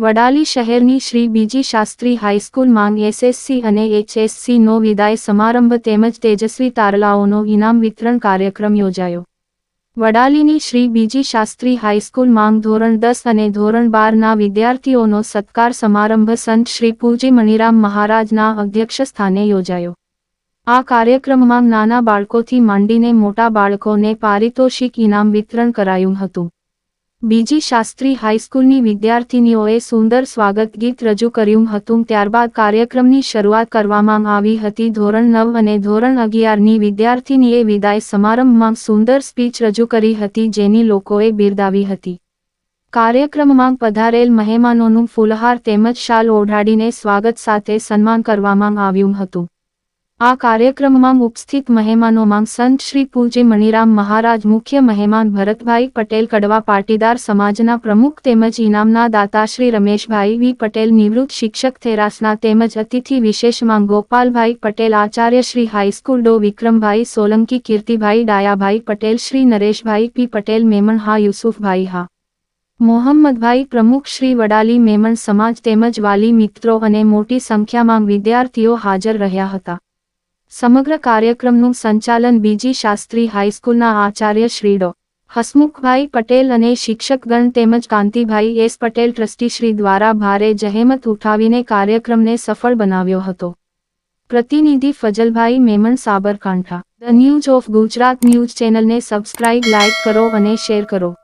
વડાલી શહેરની શ્રી બીજી શાસ્ત્રી હાઈસ્કૂલ માંગ એસએસસી અને એચએસસીનો વિદાય સમારંભ તેમજ તેજસ્વી તારલાઓનો ઇનામ વિતરણ કાર્યક્રમ યોજાયો. વડાલીની શ્રી બીજી શાસ્ત્રી હાઈસ્કૂલ માંગ ધોરણ દસ અને ધોરણ બારના વિદ્યાર્થીઓનો સત્કાર સમારંભ સંત શ્રી પૂજી મણિરામ મહારાજના અધ્યક્ષ સ્થાને યોજાયો. આ કાર્યક્રમમાં નાના બાળકોથી માંડીને મોટા બાળકોને પારિતોષિક ઇનામ વિતરણ કરાયું હતું. બીજી શાસ્ત્રી હાઈસ્કૂલની વિદ્યાર્થીનીઓએ સુંદર સ્વાગત ગીત રજૂ કર્યું હતું. ત્યારબાદ કાર્યક્રમની શરૂઆત કરવામાં આવી હતી. ધોરણ નવ અને ધોરણ અગિયારની વિદ્યાર્થીનીએ વિદાય સમારંભમાં સુંદર સ્પીચ રજૂ કરી હતી, જેની લોકોએ બિરદાવી હતી. કાર્યક્રમમાં પધારેલ મહેમાનોનું ફૂલહાર તેમજ શાલ ઓઢાડીને સ્વાગત સાથે સન્માન કરવામાં આવ્યું હતું. આ કાર્યક્રમમાં ઉપસ્થિત મહેમાનોમાં સંત શ્રી પૂજ્ય મણિરામ મહારાજ, મુખ્ય મહેમાન ભરતભાઈ પટેલ, કડવા પાટીદાર સમાજના પ્રમુખ તેમજ ઇનામના દાતા શ્રી રમેશભાઈ વી પટેલ, નિવૃત્ત શિક્ષક થેરાસના તેમજ અતિથિ વિશેષમાં ગોપાલભાઈ પટેલ, આચાર્ય શ્રી હાઈસ્કૂલ ડો વિક્રમભાઈ સોલંકી, કીર્તિભાઈ ડાયાભાઈ પટેલ, શ્રી નરેશભાઈ પી પટેલ, મેમણ હા, યુસુફભાઈ હા. મોહમ્મદભાઈ પ્રમુખ શ્રી વડાલી મેમણ સમાજ તેમજ વાલી મિત્રો અને મોટી સંખ્યામાં વિદ્યાર્થીઓ હાજર રહ્યા હતા. સમગ્ર કાર્યક્રમનું સંચાલન બીજી શાસ્ત્રી હાઈસ્કૂલના આચાર્ય શ્રી ડો. હસમુખભાઈ પટેલ અને શિક્ષકગણ તેમજ કાંતિભાઈ એસ પટેલ ટ્રસ્ટીશ્રી દ્વારા ભારે જહેમત ઉઠાવીને કાર્યક્રમને સફળ બનાવ્યો હતો. પ્રતિનિધિ Fazalbhai Memon Sabarkantha. The news of Gujarat news ચેનલને સબસ્ક્રાઇબ, લાઇક કરો અને શેર કરો.